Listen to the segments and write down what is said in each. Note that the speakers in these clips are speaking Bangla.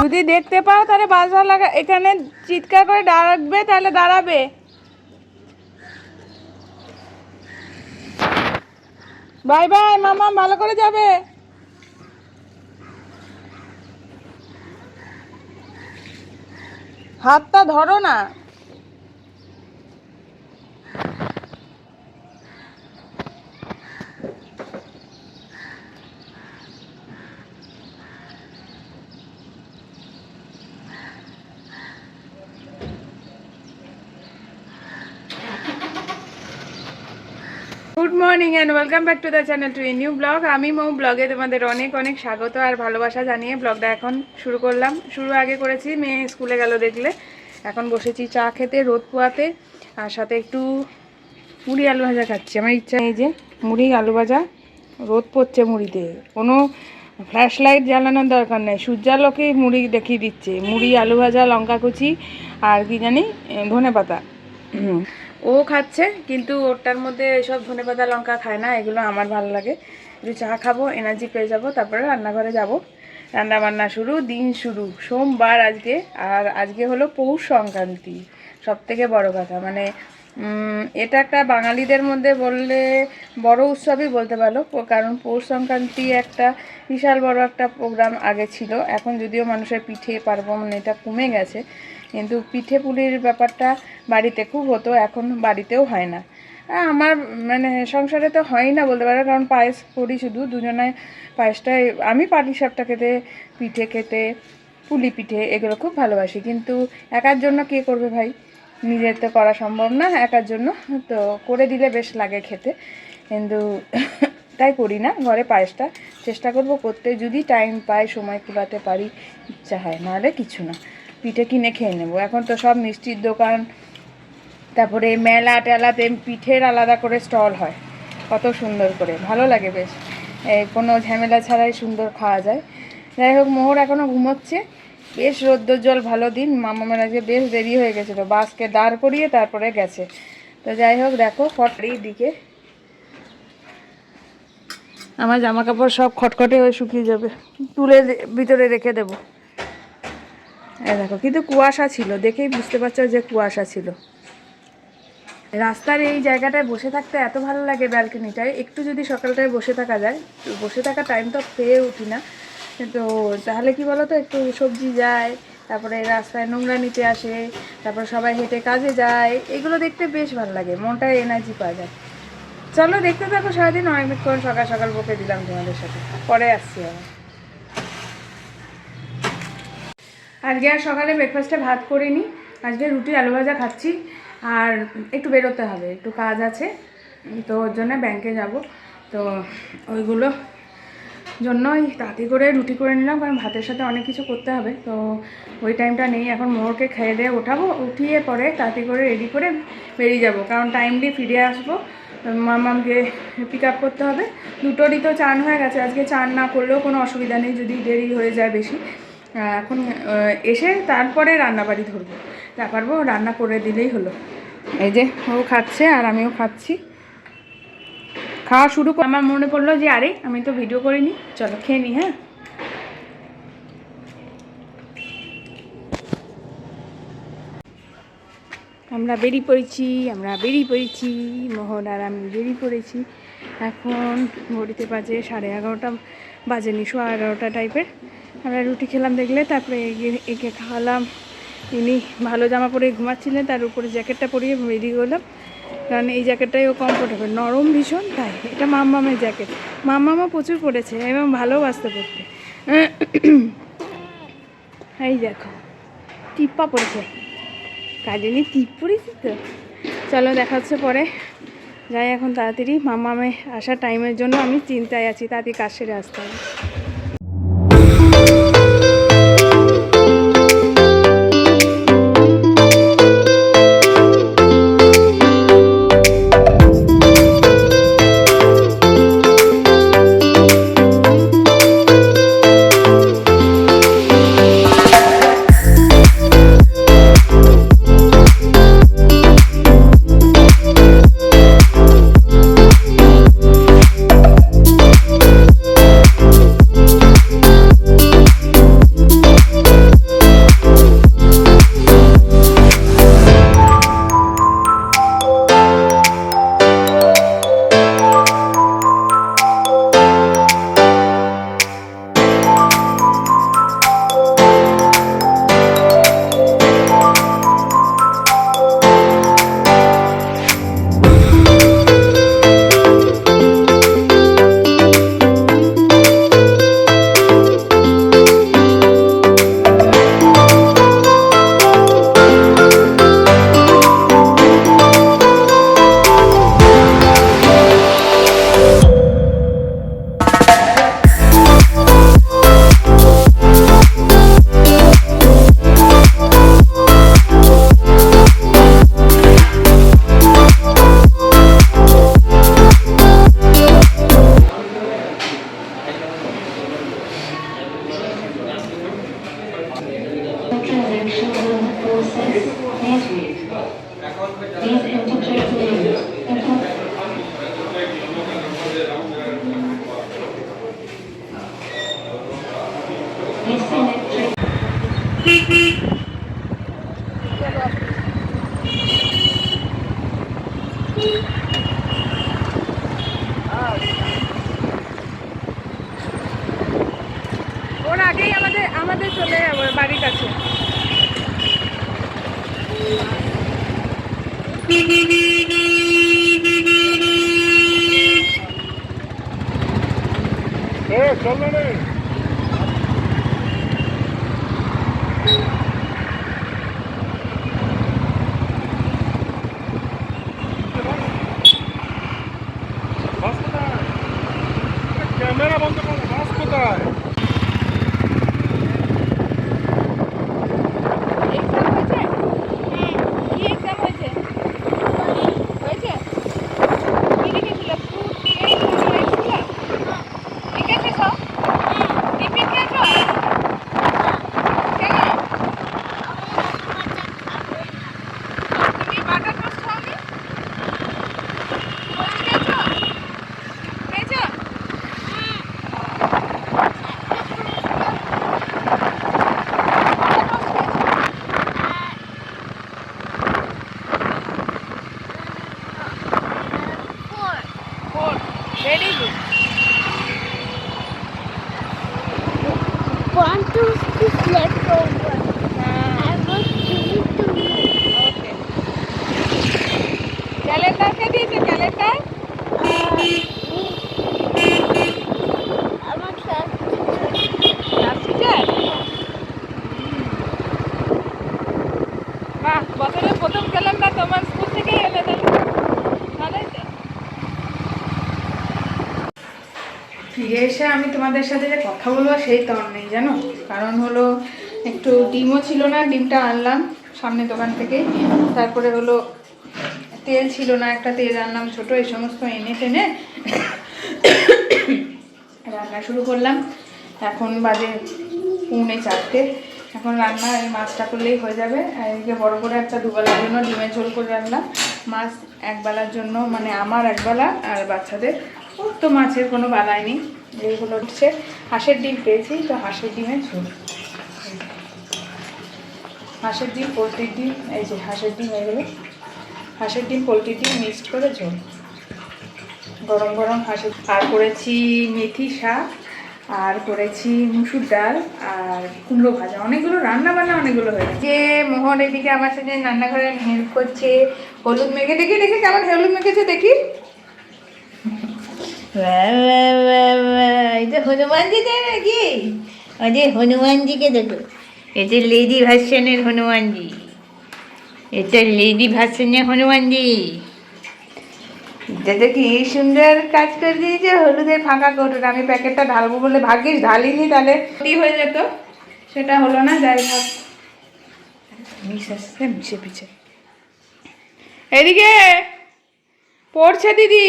যদি দেখতে পাও, তাহলে বাজার লাগা, এখানে চিৎকার করে দাঁড়াবে তাহলে দাঁড়াবে। বাই বাই, মামা, ভালো করে যাবে। হাতটা ধরো না। Good morning and welcome back to the channel to new blog আমি মৌ ব্লগে তোমাদের অনেক অনেক স্বাগত আর ভালোবাসা জানিয়ে ব্লগটা এখন শুরু করলাম। শুরু আগে করেছি, মেয়ে স্কুলে গেল দেখলে। এখন বসেছি চা খেতে, রোদ পোয়াতে, আর সাথে একটু মুড়ি আলু ভাজা খাচ্ছি। আমার ইচ্ছা এই যে মুড়ি, আলু ভাজা, রোদ পড়ছে মুড়িতে। কোনো ফ্ল্যাশ লাইট জ্বালানোর দরকার নেই। সূর্যালোকে মুড়ি দেখিয়ে দিচ্ছে। মুড়ি, আলু ভাজা, লঙ্কা কুচি আর কি জানি ধনে পাতা। ও খাচ্ছে, কিন্তু ওটার মধ্যে সব ধনে পাতা, লঙ্কা খায় না, এগুলো আমার ভালো লাগে। একটু চা খাব এনার্জি পেয়ে যাব, তারপরে রান্নাঘরে যাব। রান্না বান্না শুরু, দিন শুরু, সোমবার আজকে, আর আজকে হলো পৌষ সংক্রান্তি সব থেকে বড় কথা। মানে এটা একটা বাঙালিদের মধ্যে বললে বড় উৎসবই বলতে পারো, কারণ পৌষ সংক্রান্তি একটা বিশাল বড় একটা প্রোগ্রাম আগে ছিল। এখন যদিও মানুষের পিঠে, পার্বণ, এটা কমে গেছে কিন্তু পিঠে পুলির ব্যাপারটা বাড়িতে খুব হতো, এখন বাড়িতেও হয় না। আমার মানে সংসারে তো হয়ই না বলতে পারো, কারণ পায়েস করি শুধু, দুজনায় পায়েসটাই, আমি পাটি সাপটা খেতে, পিঠে খেতে, পুলি পিঠে এগুলো খুব ভালোবাসি। কিন্তু একার জন্য কে করবে ভাই? নিজের তো করা সম্ভব না, একার জন্য তো করে দিলে বেশ লাগে খেতে। কিন্তু তাই করি না, ঘরে পায়েসটা চেষ্টা করব করতে, যদি টাইম পাই, সময় কুলাতে পারি, ইচ্ছা হয়, নাহলে কিছু না। পিঠে কিনে খেয়ে নেব। এখন তো সব মিষ্টির দোকান, তারপরে মেলা টেলাতে পিঠের আলাদা করে স্টল হয়। কত সুন্দর করে, ভালো লাগে বেশ। কোনো ঝামেলা ছাড়াই সুন্দর খাওয়া যায়। যাই হোক, মোহর এখনও ঘুমোচ্ছে। বেশ রোদ্দুর জল, ভালো দিন। মামামের আজকে বেশ দেরি হয়ে গেছিল বাসকে দাঁড় করিয়ে তারপরে গেছে। তো যাই হোক, দেখো ফটারি দিকে। আমার জামা কাপড় সব খটখটে হয়ে শুকিয়ে যাবে। তুলে ভিতরে রেখে দেবো। দেখো, কিন্তু কুয়াশা ছিল, দেখেই বুঝতে পারছ যে কুয়াশা ছিল। রাস্তার এই জায়গাটায় বসে থাকতে এত ভালো লাগে ব্যালকনিটায়। একটু যদি সকালটায় বসে থাকা যায় বসে থাকা টাইম তো পেয়ে উঠি না। তো তাহলে কি বলো তো একটু সবজি যায়, তারপরে রাস্তায় নোংরা নিতে আসে, তারপর সবাই হেঁটে কাজে যায়, এগুলো দেখতে বেশ ভালো লাগে মনটায় এনার্জি পাওয়া যায়। চলো, দেখতে থাকো সারাদিন, অনেকক্ষণ সকাল সকাল বকে দিলাম তোমাদের সাথে। পরে আসছি আবার। আজকে আর সকালে ব্রেকফাস্টে ভাত করিনি। আজকে রুটি, আলু ভাজা খাচ্ছি। আর একটু বেরোতে হবে, একটু কাজ আছে। তো ওর জন্য ব্যাংকে যাব। তো ওইগুলো জন্যই তাড়াতাড়ি করে রুটি করে নিলাম, কারণ ভাতের সাথে অনেক কিছু করতে হবে। তো ওই টাইমটা নেই, এখন মোহরকে খেয়ে দিয়ে ওঠাবো। উঠিয়ে পরে তাড়াতাড়ি করে রেডি করে বেরিয়ে যাব, কারণ টাইমলি ফিরে আসব। মামামকে পিক আপ করতে হবে। দুটোরই তো চান হয়ে গেছে। আজকে চান না করলেও কোনো অসুবিধা নেই, যদি দেরি হয়ে যায় বেশি। এখন এসে তারপরে রান্নাবাড়ি ধরবো। যা পারব রান্না করে দিলেই হলো। এই যে, ও খাচ্ছে আর আমিও খাচ্ছি। খাওয়া শুরু আমার মনে পড়ল যে, আরে, আমি তো ভিডিও করিনি। চলো, খেয়ে নি হ্যাঁ? আমরা বেরিয়ে পড়েছি, আমরা বেরিয়ে পড়েছি। মোহন আর আমি বেরিয়ে পড়েছি। এখন ঘড়িতে বাজে সাড়ে এগারোটা, বাজেনি শো এগারোটা টাইপের আমরা রুটি খেলাম দেখলে, তারপরে একে খাওয়ালাম। ইনি ভালো জামা পরে ঘুমাচ্ছিলেন, তার উপরে জ্যাকেটটা পরিয়ে বেরিয়ে গেলাম কারণ এই জ্যাকেটটাই ও কমফোর্টেবল নরম ভীষণ, তাই এটা মাম্মামের জ্যাকেট। মাম্মামা প্রচুর পড়েছে এবং ভালোবাসতে পড়তে এই দেখো, টিপ্পা পড়েছে কাজে নিয়ে টিপ পড়েছি তো। চলো দেখা হচ্ছে পরে। যাই, এখন তাড়াতাড়ি মামামে আসার টাইমের জন্য আমি চিন্তায় আছি, তাড়াতাড়ি কাজ আসতে হবে। ওর আগেই আমাদের আমাদের চলে যাব বাড়ির কাছে। ক্যামেরা বন্ধ আমি তোমাদের সাথে যে কথা বলব সেই তর নেই জানো? কারণ হলো একটু ডিমও ছিল না, ডিমটা আনলাম সামনে দোকান থেকে। তারপরে হলো তেল ছিল না, একটা তেল আনলাম ছোট, এই সমস্ত এনে টেনে রান্না শুরু করলাম। এখন বাজে পৌনে চারটে। এখন রান্না এই মাছটা করলেই হয়ে যাবে। আর এদিকে বড় করে একটা দুবেলার জন্য ডিমের ঝোল করে রাখলাম মাছ একবেলার জন্য মানে আমার একবেলা আর বাচ্চাদের। ওর তো মাছের কোনো বেলায় নেই। এইগুলো হচ্ছে হাঁসের ডিম পেয়েছি, তো হাঁসের ডিমের ঝোল। হাঁসের ডিম, পোলট্রির ডিম, এই যে হাঁসের ডিম এগুলো। হাঁসের ডিম, পোলট্রির ডিম মিক্সড করে ঝোল। গরম গরম হাঁসের, আর করেছি মেথি শাক, আর করেছি মুসুর ডাল, আর কুমড়ো ভাজা। অনেকগুলো রান্না বান্না অনেকগুলো হয়েছে যে মোহন এদিকে আমার সাথে রান্নাঘরে হেল্প করছে, হলুদ মেখে দেখি দেখি কেমন হলুদ মেখেছে দেখি। যে হনুমানজি দেয় নাকি? যে হনুমানজিকে দেখো। এটা লেডি ভার্সনের হনুমানজি এটা লেডি ভার্সনের হনুমানজি এটা কি সুন্দর কাজ করে দিয়েছে হলুদের ফাঁকা কৌটোটা আমি প্যাকেটটা ঢালবো বলে ভাগ্যিস ঢালিনি তাহলে। কি হয়ে যেত? সেটা হলো না, যাই হোক। মিশে পিছে। এদিকে, পড়ছে দিদি।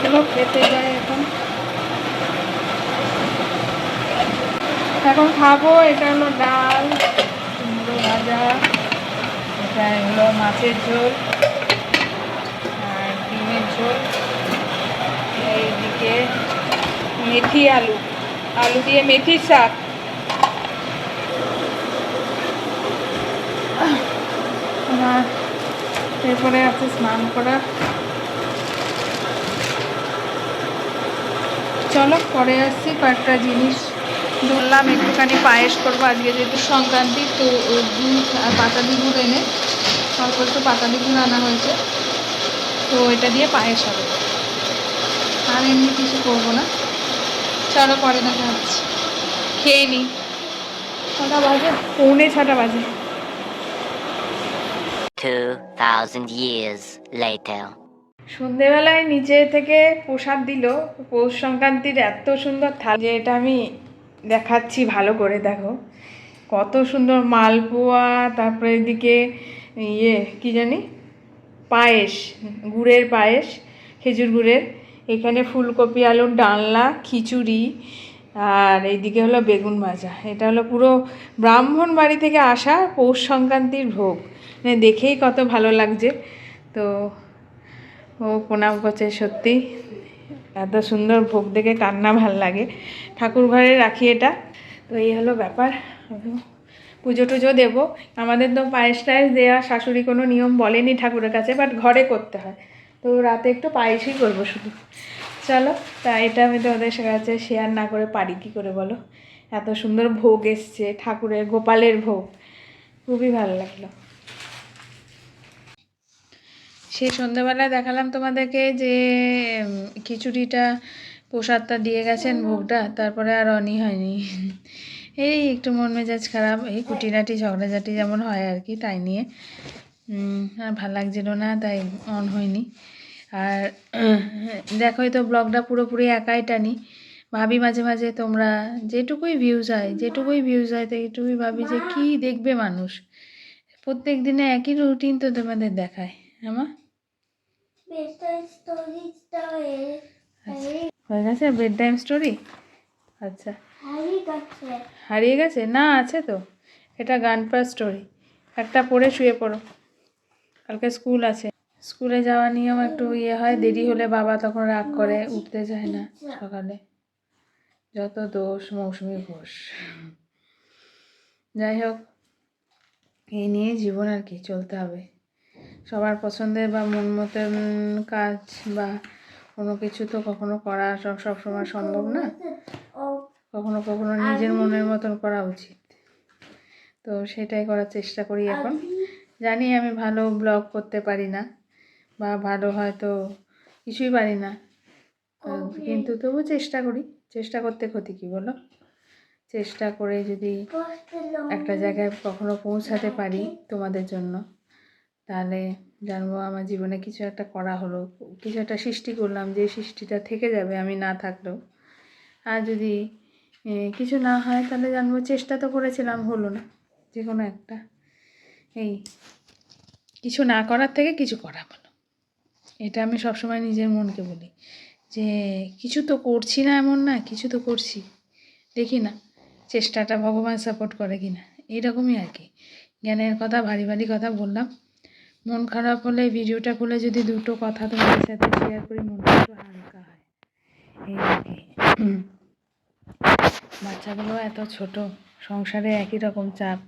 চলো খেতে যাই এখন এখন খাব এটা হলো ডাল কুমড়ো ভাজা এটা হলো মাছের ঝোল আর ডিমের ঝোল এইদিকে মেথি আলু আলু দিয়ে মেথির শাক এরপরে আছে স্নান করা। চলো, পরে আসছি কয়েকটা জিনিস। ধরলাম একটুখানি পায়েস করব আজকে যেহেতু সংক্রান্তি, তো দুধ আর পাতালি গুড় এনে অল্প তো পাতালি গুড় আনা হয়েছে। তো এটা দিয়ে পায়েস হবে। আর এমনি কিছু করব না। চলো, পরে দেখা হচ্ছে। খেয়ে নিই ছটা বাজে? পৌনে ছটা বাজে। 2,000 years later. সন্ধেবেলায় নিচে থেকে প্রসাদ দিল। পৌষ সংক্রান্তির এত সুন্দর থাল যে এটা আমি দেখাচ্ছি ভালো করে দেখো। কত সুন্দর মালপোয়া তারপরে এদিকে ইয়ে কি জানি? পায়েস গুড়ের পায়েস খেজুর গুড়ের। এখানে ফুলকপি আলুর ডালনা খিচুড়ি আর এইদিকে হলো বেগুন ভাজা। এটা হলো পুরো ব্রাহ্মণ বাড়ি থেকে আসা পৌষ সংক্রান্তির ভোগ। দেখেই কত ভালো লাগছে। তো ও প্রণাম করছে সত্যি। এত সুন্দর ভোগ দেখে কান্না ভালো লাগে। ঠাকুর ঘরে রাখি এটা। তো এই হলো ব্যাপার। পুজো টুজো দেবো। আমাদের তো পায়েস টায়েস দেওয়া শাশুড়ি কোনো নিয়ম বলেনি ঠাকুরের কাছে বাট ঘরে করতে হয়। তো রাতে একটু পায়েসই করব শুধু। চলো, তা এটা আমি তো ওদের কাছে শেয়ার না করে পারি কী করে বলো? এত সুন্দর ভোগ এসছে, ঠাকুরের গোপালের ভোগ। খুবই ভালো লাগল। সেই সন্ধ্যাবেলায় দেখালাম তোমাদেরকে যে খিচুড়িটা প্রসাদটা দিয়ে গেছেন ভোগটা তারপরে আর অনই হয়নি। এই একটু মন মেজাজ খারাপ এই কুটিনাটি ঝগড়াঝাটি যেমন হয় আর কি তাই নিয়ে। আর ভালো লাগছিল না তাই অন হয়নি। আর দেখোই তো ব্লগটা পুরোপুরি একাই টানি। ভাবি মাঝে মাঝে তোমরা যেটুকুই ভিউজ হয় যেটুকুই ভিউজ হয় তো এইটুকুই ভাবি যে কি দেখবে মানুষ। প্রত্যেক দিনে একই রুটিন তো তোমাদের দেখায় হ্যাঁ হয়ে গেছে বেড টাইম স্টোরি আচ্ছা হারিয়ে গেছে? না আছে তো। এটা গান পা স্টোরি একটা পড়ে শুয়ে পড়ো। কালকে স্কুল আছে। স্কুলে যাওয়া নিয়ম একটু ইয়ে হয়। দেরি হলে বাবা তখন রাগ করে উঠতে চায় না সকালে। যত দোষ মৌসুমি ঘোষ। যাই হোক এই নিয়ে জীবন আর কি চলতে হবে। সবার পছন্দের বা মন মতন কাজ বা কোনো কিছু তো কখনো করা সব সবসময় সম্ভব না। কখনো কখনো নিজের মনের মতন করা উচিত। তো সেটাই করার চেষ্টা করি এখন। জানি আমি ভালো ব্লগ করতে পারি না বা ভালো হয়তো কিছুই পারি না। কিন্তু তবু চেষ্টা করি। চেষ্টা করতে ক্ষতি কী বলো? চেষ্টা করে যদি একটা জায়গায় কখনো পৌঁছাতে পারি তোমাদের জন্য। তাহলে জানব আমার জীবনে কিছু একটা করা হলো। কিছু একটা সৃষ্টি করলাম যে সৃষ্টিটা থেকে যাবে আমি না থাকলেও। আর যদি কিছু না হয় তাহলে জানব চেষ্টা তো করেছিলাম, হলো না। যে কোনো একটা। এই, কিছু না করার থেকে কিছু করা ভালো এটা আমি সবসময় নিজের মনকে বলি। যে কিছু তো করছি না এমন না, কিছু তো করছি। দেখি না, চেষ্টাটা ভগবান সাপোর্ট করে কি না এইরকমই আর কি। জ্ঞানের কথা, ভারী ভারী কথা বললাম। মন খারাপ হলে ভিডিওটা খুলে যদি দুটো কথা তোমাদের সাথে শেয়ার করি, মনটা একটু হালকা হয়। এই আর কি। বাচ্চাগুলো এত ছোট, সংসারে একই রকম চাপ।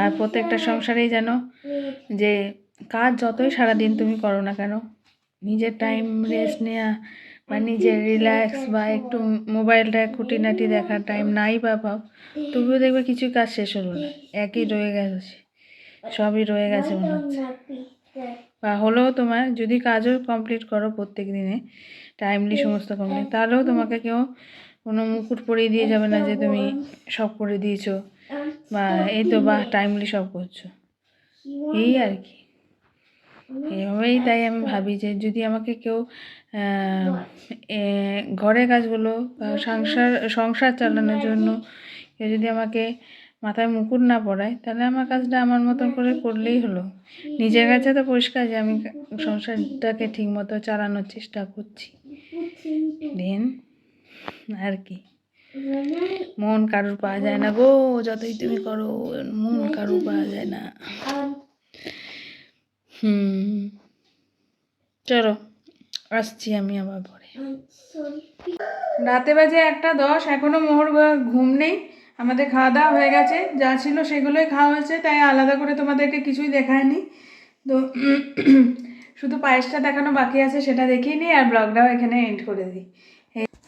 আর প্রত্যেকটা সংসারেই যেন যে কাজ যতই সারাদিন তুমি করো না কেন, নিজের টাইম রেস্ট নেওয়া বা নিজের রিল্যাক্স বা একটু মোবাইলটা খুঁটিনাটি দেখার টাইম নাই বা পাও, তবুও দেখবে কিছু কাজ শেষ হলো না, একই রয়ে গেছে। সবই রয়ে গেছে মনে হচ্ছে। বা হলেও তোমার যদি কাজও কমপ্লিট করো প্রত্যেক দিনে টাইমলি সমস্ত কমপ্লিট তাহলেও তোমাকে কেউ কোনো মুকুট পরিয়ে দিয়ে যাবে না যে তুমি সব করে দিয়েছ বা এই তো বা টাইমলি সব করছ। এই আর কি। এইভাবেই তাই আমি ভাবি যে যদি আমাকে কেউ ঘরের কাজগুলো বা সংসার সংসার চালানোর জন্য কেউ যদি আমাকে মাথায় মুকুট না পড়ায় তাহলে আমার কাজটা আমার মতন করে করলেই হলো। নিজের কাছে তো পরিষ্কার যে আমি সংসারটাকে ঠিক মতো চালানোর চেষ্টা করছি। দেন আর কি? মন কারুর পাওয়া যায় না গো, যতই তুমি করো, মন কারুর পাওয়া যায় না। হুম। চলো, আসছি আমি আবার পরে। রাতে বাজে একটা দশ, এখনও মোহর ঘুম নেই। আমাদের খাওয়া দাওয়া হয়ে গেছে, যা ছিল সেগুলোই খাওয়া হয়েছে, তাই আলাদা করে তোমাদেরকে কিছুই দেখায়নি তো শুধু পায়েসটা দেখানো বাকি আছে, সেটা দেখিয়ে নিই আর ব্লগটাও এখানে এন্ড করে দিই।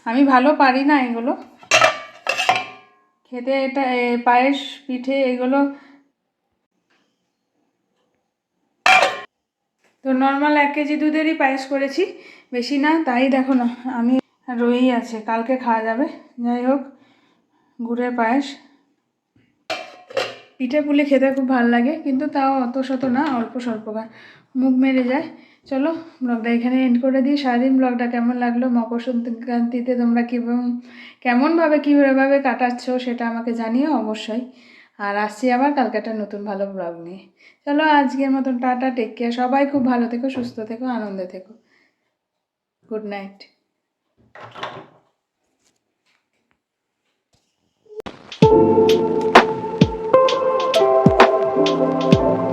আমি ভালো পারি না এগুলো। খেতে এটা পায়েস, পিঠে এগুলো। তো নর্মাল এক কেজি দুধেরই পায়েস করেছি, বেশি না, তাই দেখো না, আমি রয়েই আছে, কালকে খাওয়া যাবে, যাই হোক। গুড়ের পায়েস। পিঠে পুলি খেতে খুব ভালো লাগে, কিন্তু তাও অত শত না, অল্প স্বল্প মুখ মেরে যায়। চলো, ব্লগটা এখানে এন্ড করে দিই। সারাদিন ব্লগটা কেমন লাগল মকর সংক্রান্তিতে তোমরা কীরকম কেমনভাবে, কীভাবে কাটাচ্ছ সেটা আমাকে জানিও অবশ্যই। আর আসছি আবার কালকে একটা নতুন ভালো ব্লগ নিয়ে। চলো, আজকের মতন টাটা টেক কেয়ার সবাই খুব ভালো থেকো, সুস্থ থেকো, আনন্দে থেকো। Good night Thank you.